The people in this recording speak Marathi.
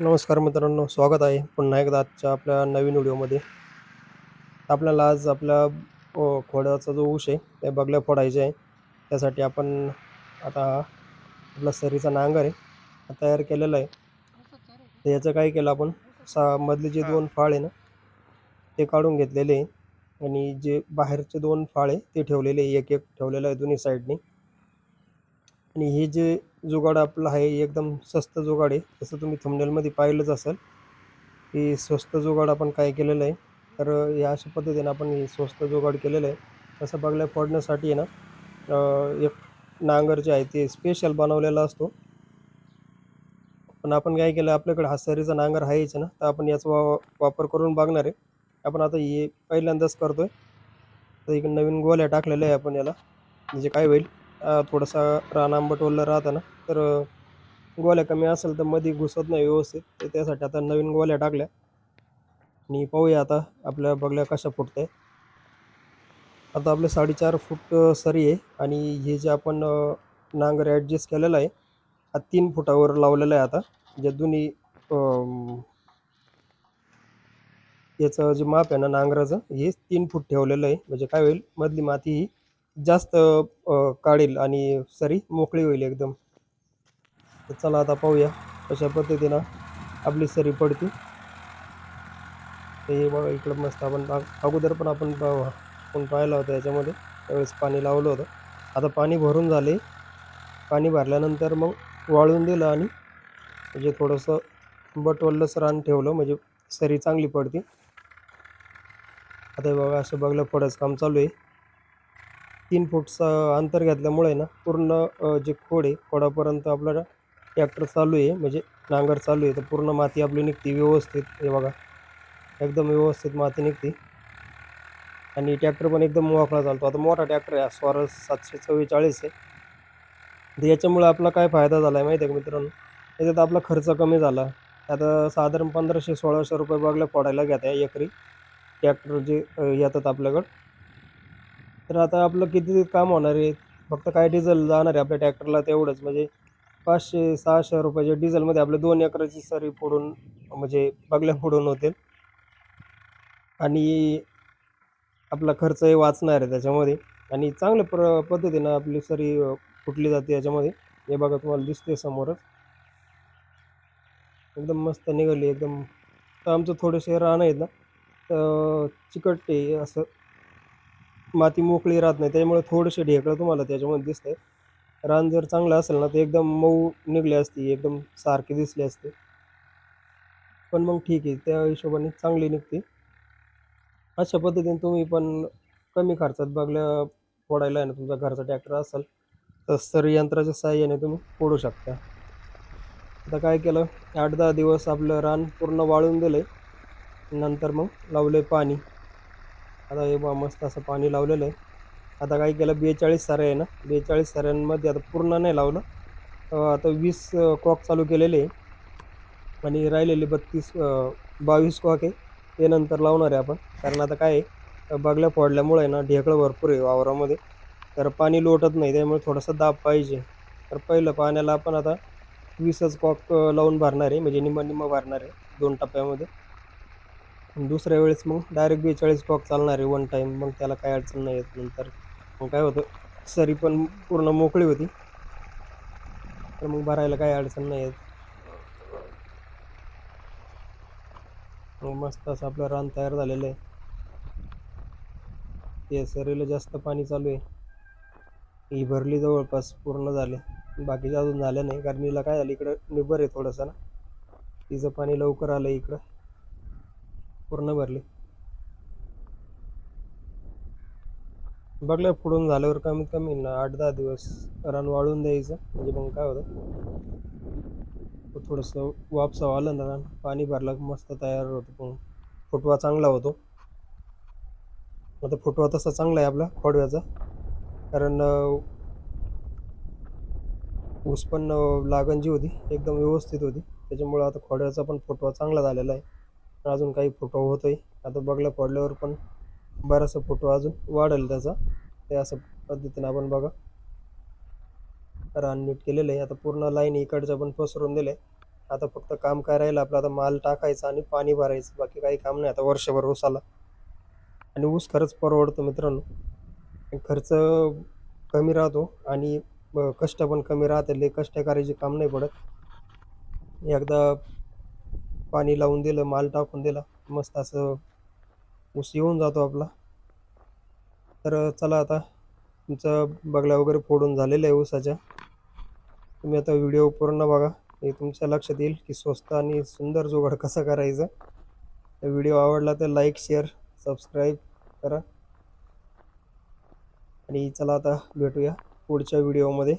नमस्कार मित्रांनो स्वागत आहे पुन्हा एकदा आजच्या आपल्या नवीन व्हिडिओमध्ये. आपल्याला आज आपल्या खोड्याचा जो ऊस आहे ते बगल्या फोडायचे आहे. त्यासाठी आपण आता आपला सरीचा नांगर आहे तयार केलेला आहे. तर याचं काय केलं आपण सा मधले जे दोन फाळ आहे ना ते काढून घेतलेले आहे. आणि जे बाहेरचे दोन फाळ आहे ते ठेवलेले आहे. एक एक ठेवलेलं आहे दोन्ही साईडनी. आणि हे जे जुगाड आपला आहे एकदम स्वस्त जुगाड आहे. जसं तुम्ही थंबनेलमध्ये पाहिलंच असेल की स्वस्त जुगाड आपण काय केलेलं आहे तर या अशा पद्धतीने आपण हे स्वस्त जुगाड केलेलं आहे. तसं बगल्या फोडण्यासाठी आहे ना एक नांगर जे आहे ते स्पेशल बनवलेला असतो. पण आपण काय केलं आपल्याकडे हा सरीचा नांगर आहेच ना तर आपण याचा वा वापर करून बघणार आहे. आपण आता हे पहिल्यांदाच करतो आहे तर एक नवीन गोल्या टाकलेल्या आहे आपण याला. म्हणजे काय होईल थोडासा रान आंबट ओललं राहतं ना तर गोल्या कमी असेल तर मध्ये घुसत नाही व्यवस्थित तर त्यासाठी आता नवीन गोल्या टाकल्या. आणि पाहूया आता आपल्या बगल्या कशा फुटत आहे आता आपलं साडेचार फूट सरी आहे आणि हे जे आपण नांगर ॲडजस्ट केलेलं आहे हा तीन फुटावर लावलेला आहे आता. जे दोन्ही याचं जे माप आहे ना नांगराचं हे तीन फूट ठेवलेलं आहे. म्हणजे काय होईल मधली माती ही जास्त काढेल आणि सरी मोकळी होईल एकदम. तर चला आता पाहूया अशा पद्धतीनं आपली सरी पडती. ते बघा इकडं मस्त आपण अगोदर पण आपण ब- आपण पाहिलं होतं याच्यामध्ये त्यावेळेस पाणी लावलं होतं. आता पाणी भरून झाले. पाणी भरल्यानंतर मग वाळून दिलं आणि म्हणजे थोडंसं बटवल्लंच रान ठेवलं म्हणजे सरी चांगली पडते. आता हे बघा असं बघलं फोडायचं काम चालू आहे. तीन फूटचं अंतर घेतल्यामुळे ना पूर्ण जे खोड आहे खोडापर्यंत आपल्याला ट्रॅक्टर चालू आहे म्हणजे नांगर चालू आहे तर पूर्ण माती आपली निघते व्यवस्थित हे बघा. एकदम व्यवस्थित माती निघते. आणि ट्रॅक्टर पण एकदम मोकळा चालतो. आता मोठा ट्रॅक्टर आहे हा स्वराज सातशे चव्वेचाळीस आहे. तर याच्यामुळे आपला काय फायदा झाला आहे माहिती आहे का मित्रांनो? याच्यात आपला खर्च कमी झाला. आता साधारण पंधराशे सोळाशे रुपये बघल्या फोडायला घेत आहे एकरी. ट्रॅक्टर जे येतात आपल्याकडं. तर आता आपलं किती काम होणार आहे? फक्त काय डिझेल जाणार आहे आपल्या ट्रॅक्टरला तेवढंच. म्हणजे पाचशे सहाशे रुपयाच्या डिझेलमध्ये आपल्या दोन एकराची सरी फोडून म्हणजे बगल्या फोडून होतील. आणि आपला खर्चही वाचणार आहे त्याच्यामध्ये. आणि चांगल्या प्र पद्धतीनं आपली सरी फुटली जाते याच्यामध्ये. हे बघा तुम्हाला दिसते समोरच. एकदम मस्त निघाली एकदम. तर आमचं थोडेसे रान आहेत ना. तर चिकट आहे असं. माती मोकळी राहत नाही त्यामुळे थोडेसे ढेकळं तुम्हाला त्याच्यामध्ये दिसतंय. रान जर चांगलं असेल ना तर एकदम मऊ निघली असती एकदम सारखी दिसली असते. पण मग ठीक आहे त्या हिशोबाने चांगली निघते. अशा पद्धतीने तुम्ही पण कमी खर्चात बघल्या फोडायला आहे ना तुमचा घरचा ट्रॅक्टर असेल तर सर यंत्राच्या सहाय्याने तुम्ही फोडू शकता. आता काय केलं आठ दहा दिवस आपलं रान पूर्ण वाळून दिलं आहे नंतर मग लावलं आहे पाणी. आता हे बा मस्त असं पाणी लावलेलं आहे. आता काय केलं बेचाळीस सारे आहे ना. बेचाळीस साऱ्यांमध्ये आता पूर्ण नाही लावलं. आता वीस कॉक चालू केलेले आहे. आणि राहिलेले बत्तीस बावीस कॉक आहे. ते नंतर लावणार आहे आपण. कारण आता काय आहे बगल्या फोडल्यामुळे आहे ना ढेकळं भरपूर आहे वावरामध्ये. तर पाणी लोटत नाही त्यामुळे थोडासा दाब पाहिजे. तर पहिलं पाण्याला आपण आता वीसच कॉक लावून भरणार आहे. म्हणजे निम्मा निम्मा भरणार आहे दोन टप्प्यामध्ये. आणि दुसऱ्या वेळेस मग डायरेक्ट बेचाळीस कॉक चालणार आहे वन टाईम मग त्याला काय अडचण नाही येत नंतर. मग काय होतं सरी पण पूर्ण मोकळी होती. तर मग भरायला काही अडचण नाही येत. मग मस्त असं आपलं रान तयार झालेलं आहे. ते सरीला जास्त पाणी चालू आहे. ही भरली जवळपास पूर्ण झाले. बाकीचे अजून झालं नाही कारण हिला काय झालं इकडं निबर आहे थोडंसं ना. तिचं पाणी लवकर आलं इकडं. पूर्ण भरली. बघलं पुढून झाल्यावर कमीत कमी ना आठ दहा दिवस रान वाळून द्यायचं. म्हणजे मग काय होतं? थोडंसं वापसा आलं ना रान पाणी भरलं मस्त तयार होतं. मग फुटवा चांगला होतो. आता फुटवा तसा चांगला आहे आपला खोडव्याचा. कारण ऊस पण लागण जी होती एकदम व्यवस्थित होती. त्याच्यामुळं आता खोडव्याचा पण फुटवा चांगला झालेला आहे. अजून काही फोटो होतोय. आता बघला पडल्यावर पण बराचसा फोटो अजून वाढेल त्याचा. ते असं पद्धतीनं आपण बघा. रान नीट केलेलं आहे. आता पूर्ण लाईन इकडचं पण पसरून दिलं आहे आता फक्त काम काय राहिलं आपलं? आता माल टाकायचा आणि पाणी भरायचं. बाकी काही काम नाही. आता वर्षभर ऊसाला आणि ऊस खरंच परवडतो मित्रांनो. खर्च कमी राहतो आणि ब- कष्ट पण कमी राहते लय कष्ट करायचे काम नाही पडत. एकदा पाणी लावून दिलं माल टाकून दिला. मस्त असं ऊस येऊन जातो आपला. तर चला आता तुमचं बगला वगैरे फोडून झालेलं आहे ऊसाच्या. तुम्ही आता व्हिडिओ पूर्ण बघा. हे तुमच्या लक्षात येईल की स्वस्त आणि सुंदर जुगाड कसा करायचा. व्हिडिओ आवडला तर लाईक शेअर सबस्क्राईब करा. आणि चला आता भेटूया पुढच्या व्हिडिओमध्ये.